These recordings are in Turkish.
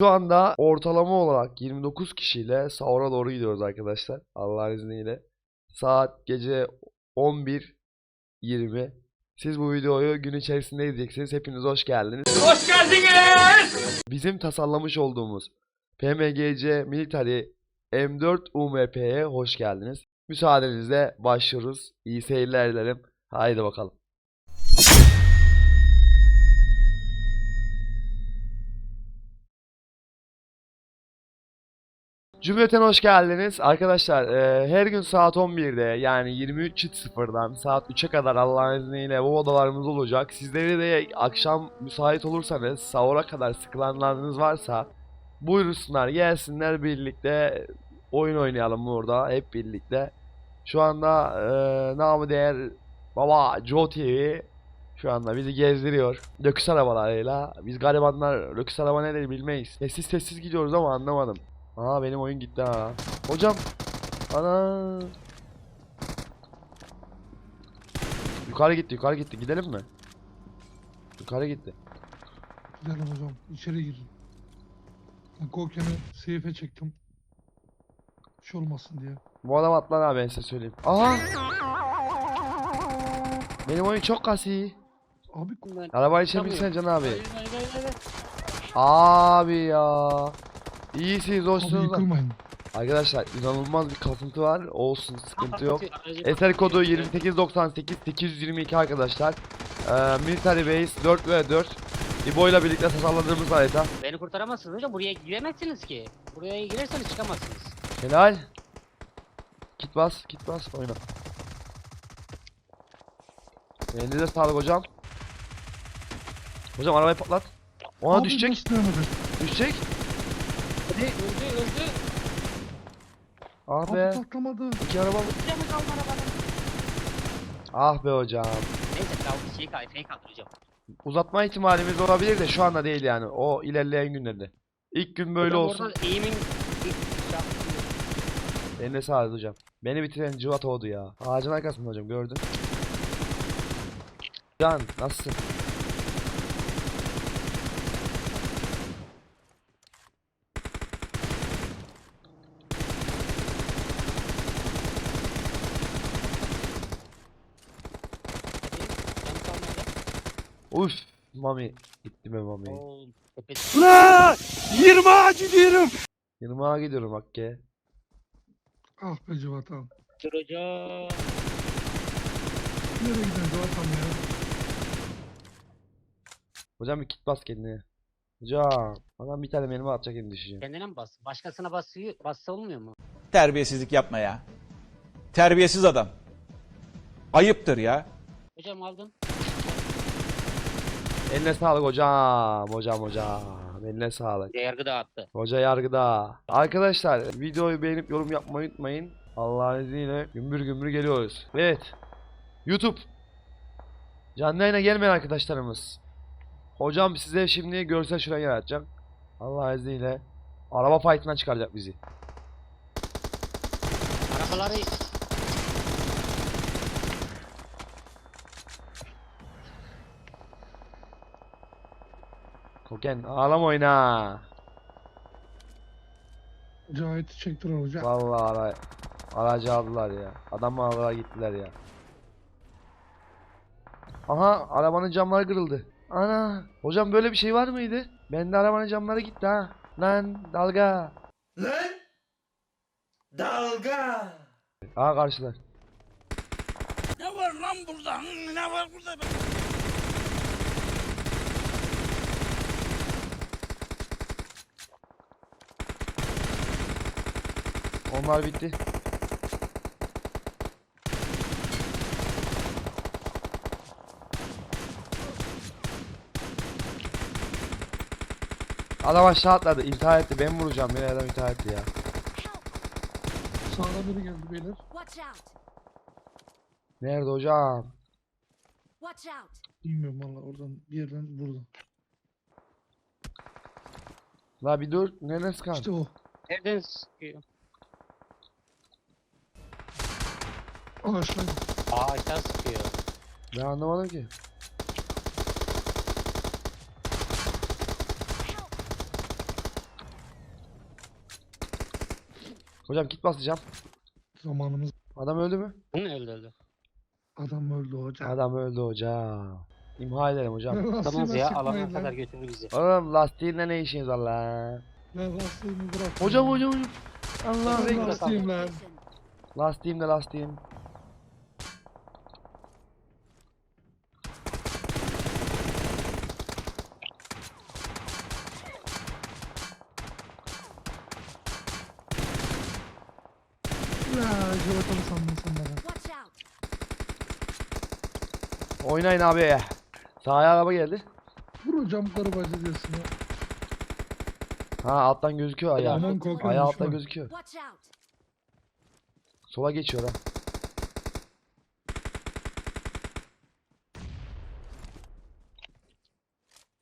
Şu anda ortalama olarak 29 kişiyle sahura doğru gidiyoruz arkadaşlar. Allah'ın izniyle. Saat gece 11.20. Siz bu videoyu gün içerisinde izleyeceksiniz. Hepiniz hoş geldiniz. Hoş geldiniz. Bizim tasarlamış olduğumuz PMGC Military M4 UMP'ye hoş geldiniz. Müsaadenizle başlıyoruz. İyi seyirler dilerim. Haydi bakalım. Cümleten hoş geldiniz. Arkadaşlar e, her gün saat 11'de yani 23.00'dan saat 3'e kadar Allah'ın izniyle bu odalarımız olacak. Sizleri de akşam müsait olursanız sahura kadar sıkılanlarınız varsa buyursunlar gelsinler birlikte oyun oynayalım burada hep birlikte. Şu anda e, namı değer baba Joe TV şu anda bizi gezdiriyor. Lüküs arabalarıyla. Biz garibanlar lüküs araba nedir bilmeyiz. Sessiz sessiz gidiyoruz ama anlamadım. Aa benim oyun gitti ha. Hocam. Ana. Yukarı gitti, yukarı gitti. Gidelim mi? Yukarı gitti. Gidelim hocam. içeri girin. Ben Korken'i seyfe çektim. Bir şey olmasın diye. Bu adam atlar abi ben size söyleyeyim. Aha! Benim oyun çok kasi. Abi Arabayı çevirsen Can abi. Hayır, hayır, hayır, hayır. Abi ya. İyisiniz, hoşsunuz. yıkılmayın. Arkadaşlar inanılmaz bir kasıntı var. Olsun sıkıntı yok. Eser kodu 2898 822 arkadaşlar. Ee, Military Base 4 ve 4. İbo ile birlikte tasarladığımız harita. Beni kurtaramazsınız hocam. Buraya giremezsiniz ki. Buraya girerseniz çıkamazsınız. Helal. Kit bas, kit bas, oyna. Elinize sağlık hocam. Hocam arabayı patlat. Ona Abi düşecek, düşecek. Hadi öldü öldü. Ah Abi be. patlamadı. İki araba. Canı kaldı arabanın. Ah be hocam. Neyse kaldı şey kaldı. Fake kaldı hocam. Uzatma ihtimalimiz olabilir de şu anda değil yani. O ilerleyen günlerde. İlk gün böyle Hocam olsun. Orada eğimin bir şey Eline sağlık hocam. Beni bitiren Civat oldu ya. Ağacın arkasında hocam gördün. Can nasılsın? Uf mami. Gitti mi mami? Oo, tepede. 20'a gidiyorum Hakkı. Ah be Cevat abi. Dur hocam. Nereye gidiyorsun Cevat abi ya? Hocam bir kit bas kendine. Hocam. Adam bir tane mermi atacak şimdi düşeceğim. Kendine mi bas? Başkasına basıyor, bassa olmuyor mu? Terbiyesizlik yapma ya. Terbiyesiz adam. Ayıptır ya. Hocam aldın. Eline sağlık hocam. Hocam hocam. Eline sağlık. Yargı dağıttı. Hoca yargıda. Arkadaşlar videoyu beğenip yorum yapmayı unutmayın. Allah'ın izniyle gümbür gümbür geliyoruz. Evet. YouTube. Canlı yayına gelmeyen arkadaşlarımız. Hocam size şimdi görsel şuran yaratacak. Allah'ın izniyle. Araba fight'ına çıkaracak bizi. Arabaları Koken ağlama oyna. Cahit'i çektiler hocam. Vallahi ara aracı aldılar ya. Adamı aldılar gittiler ya. Aha arabanın camları kırıldı. Ana hocam böyle bir şey var mıydı? Bende arabanın camları gitti ha. Lan dalga. Lan! Dalga! Aa karşılar. Ne var lan burada? Ne var burada? Onlar bitti. Adam aşağı atladı. İntihar etti. Ben vuracağım. Beni adam intihar etti ya. Sağda biri geldi beyler. Watch out! Nerede hocam? Watch out! Bilmiyorum valla oradan bir yerden burada. La bir dur. Nereden sıkan? İşte o. nereden sıkıyor? Ağaçlar. Ağaçtan sıkıyor. Ben anlamadım ki. Hocam kit basacağım. Zamanımız. Adam öldü mü? Hı, öldü öldü. Adam öldü hocam. Adam öldü hocam. İmha ederim hocam. Lan Tamam ya sıkmayın alana lan. kadar götürür bizi. Oğlum lastiğinle ne işiniz var lan? Lan lastiğimi bırak. Hocam hocam hocam. Allah Lan Bekle, lastiğim lan. Lastiğim de lastiğim. Sandın sen bana. Oynayın abi. Sahaya araba geldi. Vur karı bacı diyorsun ya. Ha alttan gözüküyor ayağı. Aman Ayağı düşman. alttan gözüküyor. Sola geçiyor ha.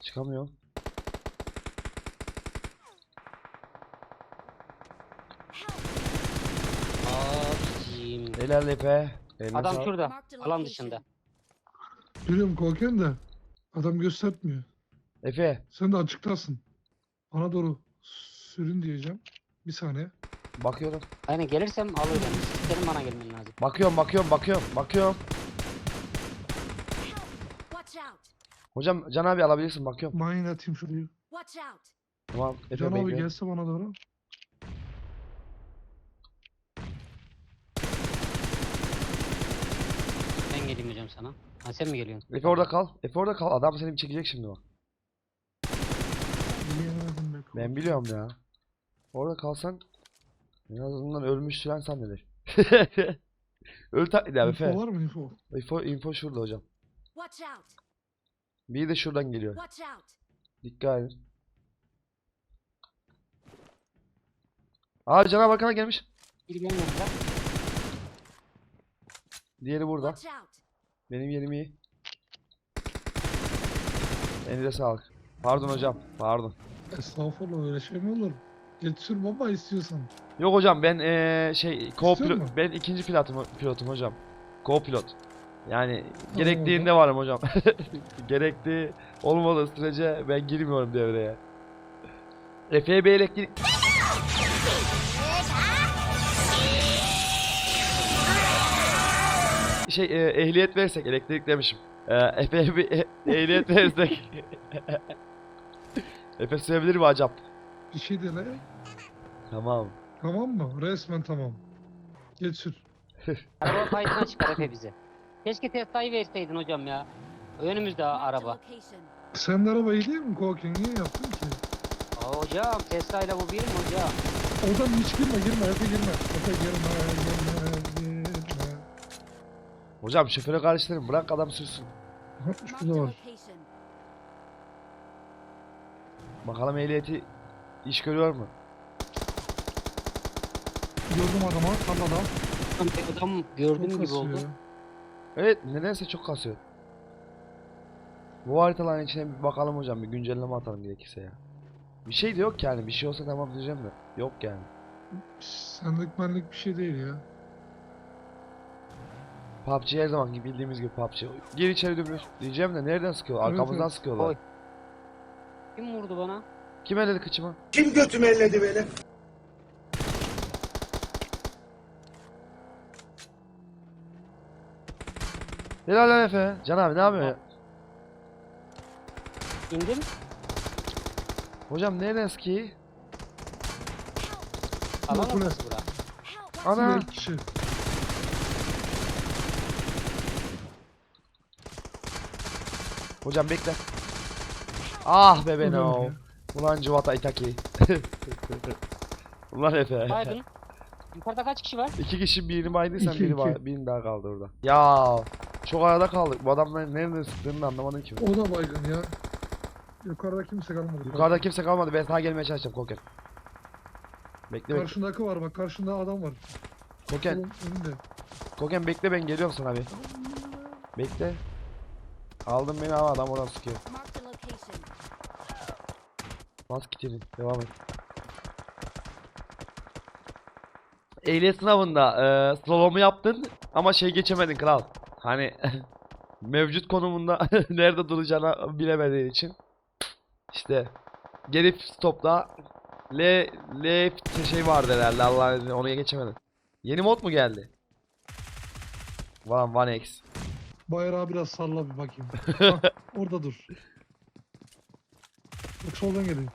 Çıkamıyorum. Helal Efe. Eline Adam sağlık. şurada. Alan dışında. Görüyorum korkuyorum da. Adam göstermiyor. Efe. Sen de açıktasın. Bana doğru sürün diyeceğim. Bir saniye. Bakıyorum. Aynen gelirsem alırım. Senin bana gelmen lazım. Bakıyorum bakıyorum bakıyorum. Bakıyorum. Watch out. Hocam Can abi alabilirsin bakıyorum. Mayın atayım şurayı. Watch out. Tamam Efe Can abi bekliyorum. gelse bana doğru. Ben geleyim hocam sana. Ha sen mi geliyorsun? Efe orada kal. Efe orada kal. Adam seni bir çekecek şimdi bak. Be. Ben biliyorum ya. Orada kalsan en azından ölmüş süren sendedir. Öl taklidi abi Info Efe. var mı info? Info, info şurada hocam. Watch out. Bir de şuradan geliyor. Watch out. Dikkat edin. Aa canavar bakana gelmiş. Biri gelmediler. Diğeri burada. Watch out. Benim yerim iyi. Elinize sağlık. Pardon hocam. Pardon. Estağfurullah öyle şey mi olur? Geç sür baba istiyorsan. Yok hocam ben eee şey co-pilot musun? ben ikinci pilotum pilotum hocam. Co-pilot. Yani Tamam gerektiğinde varım hocam. Gerektiği olmadığı sürece ben girmiyorum devreye. FB elektrik şey e, ehliyet versek elektrik demişim. E, FB e- ehliyet versek. Efe sürebilir mi acaba? Bir şey de ne? Tamam. Tamam mı? Resmen tamam. Geç sür. Araba kayıtına çıkar Efe bize. Keşke Tesla'yı verseydin hocam ya. Önümüzde araba. Sen de arabayı değil mi Koken? Niye yaptın ki? Aa, hocam Tesla ile bu bir mi hocam? Oradan hiç girme girme Efe girme. Efe girme girme. Hocam şoföre karıştırın bırak adam sürsün. Ha, Marked Şurada a var. Bakalım ehliyeti iş görüyor mu? Gördüm adamı tarlada. Tam bir adam gördüğüm Çok gibi oldu. kasıyor. Evet nedense çok kasıyor. Bu haritaların içine bir bakalım hocam bir güncelleme atalım gerekirse ya. Bir şey de yok yani bir şey olsa tamam diyeceğim de. Yok yani. Senlik benlik bir şey değil ya. PUBG her zaman gibi bildiğimiz gibi PUBG. Gir içeri dümdüz. Diyeceğim de nereden sıkıyorlar? Evet, Arkamızdan sıkıyorlar. Oy. Kim vurdu bana? Kim elledi kıçımı? Kim götümü elledi böyle? Helal lan Efe. Can abi ne yapıyorsun ya? İndim. Hocam nereden sıkıyor? Bu ne? ortası bura. Ana. Kişi. Hocam bekle. Ah be oğlum ya. Ulan Civata Itaki. Ulan Efe. Baydın. Yukarıda kaç kişi var? İki kişi birini baydıysan İki, biri iki. var. Birini daha kaldı orada. Ya çok arada kaldık. Bu adamlar nereden sıktığını anlamadım ki. O da baygın ya. Yukarıda kimse kalmadı. Yukarıda kimse kalmadı. Ben sana gelmeye çalışacağım Koken. Bekle bekle. Karşındaki var bak karşında adam var. Koken, Oğlum. Koken bekle ben geliyorum sana bir. Bekle. Aldın beni ama adam oradan sıkıyor. Bas kitini. Devam et. Ehliyet sınavında e, slalomu yaptın ama şey geçemedin kral. Hani mevcut konumunda nerede duracağını bilemediğin için. İşte gelip stopla L L şey vardı herhalde Allah'ın onu geçemedim. Yeni mod mu geldi? One, One X. Bayrağı biraz salla bir bakayım. Hah, orada dur. Bak soldan geliyor.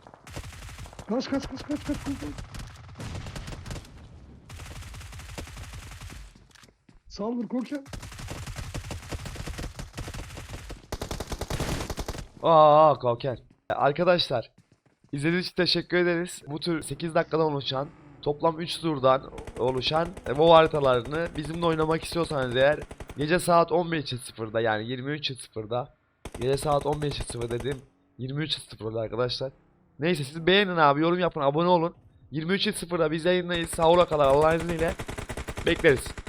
Kaç kaç kaç kaç kaç kaç. Saldır Koken. Aa, Koken. Arkadaşlar, izlediğiniz için teşekkür ederiz. Bu tür 8 dakikadan oluşan, toplam 3 turdan oluşan e, WoW haritalarını bizimle oynamak istiyorsanız eğer gece saat 11.00'da yani 23.00'da gece saat 11.00 dedim 23.00'da arkadaşlar. Neyse siz beğenin abi, yorum yapın, abone olun. 23.00'da biz yayındayız. Sahura kadar Allah'ın izniyle bekleriz.